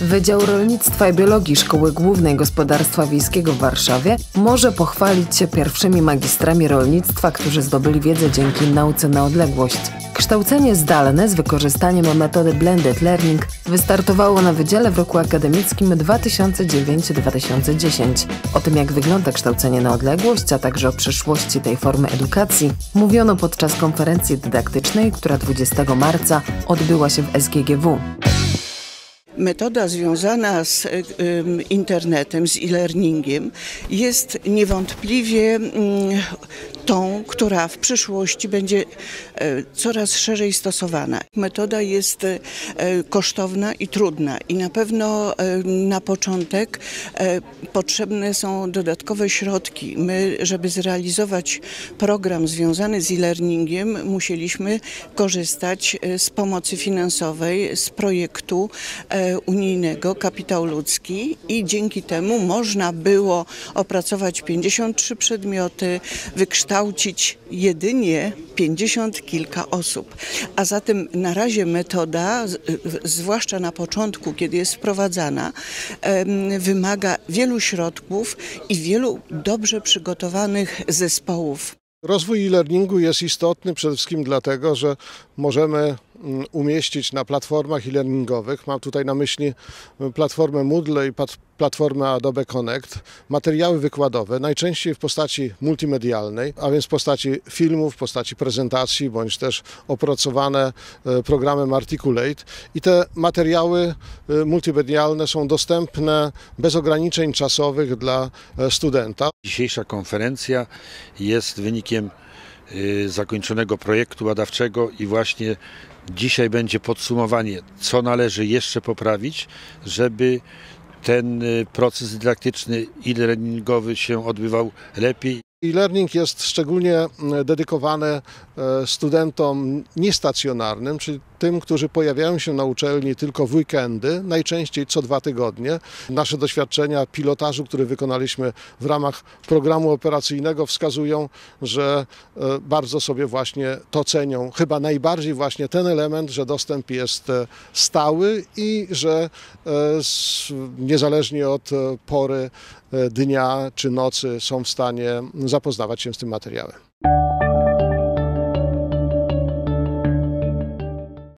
Wydział Rolnictwa i Biologii Szkoły Głównej Gospodarstwa Wiejskiego w Warszawie może pochwalić się pierwszymi magistrami rolnictwa, którzy zdobyli wiedzę dzięki nauce na odległość. Kształcenie zdalne z wykorzystaniem metody Blended Learning wystartowało na wydziale w roku akademickim 2009-2010. O tym, jak wygląda kształcenie na odległość, a także o przyszłości tej formy edukacji, mówiono podczas konferencji dydaktycznej, która 20 marca odbyła się w SGGW. Metoda związana z internetem, z e-learningiem jest niewątpliwie tą, która w przyszłości będzie e, coraz szerzej stosowana. Metoda jest e, kosztowna i trudna i na pewno e, na początek potrzebne są dodatkowe środki. My, żeby zrealizować program związany z e-learningiem, musieliśmy korzystać z pomocy finansowej, z projektu unijnego Kapitał Ludzki i dzięki temu można było opracować 53 przedmioty, wykształcić jedynie 50 kilka osób. A zatem na razie metoda, zwłaszcza na początku, kiedy jest wprowadzana, wymaga wielu środków i wielu dobrze przygotowanych zespołów. Rozwój e-learningu jest istotny przede wszystkim dlatego, że możemy umieścić na platformach e-learningowych. Mam tutaj na myśli mm, platformę Moodle i platformę Adobe Connect. Materiały wykładowe, najczęściej w postaci multimedialnej, a więc w postaci filmów, w postaci prezentacji, bądź też opracowane e, programem Articulate. I te materiały e, multimedialne są dostępne bez ograniczeń czasowych dla e, studenta. Dzisiejsza konferencja jest wynikiem zakończonego projektu badawczego i właśnie Dzisiaj będzie podsumowanie, co należy jeszcze poprawić, żeby ten y, proces dydaktyczny i learningowy się odbywał lepiej. E-learning jest szczególnie mm, dedykowany e, studentom niestacjonarnym, czyli tym, którzy pojawiają się na uczelni tylko w weekendy, najczęściej co dwa tygodnie. Nasze doświadczenia pilotażu, który wykonaliśmy w ramach programu operacyjnego wskazują, że e, bardzo sobie właśnie to cenią. Chyba najbardziej właśnie ten element, że dostęp jest e, stały i że niezależnie od pory dnia czy nocy są w stanie zapoznawać się z tym materiałem.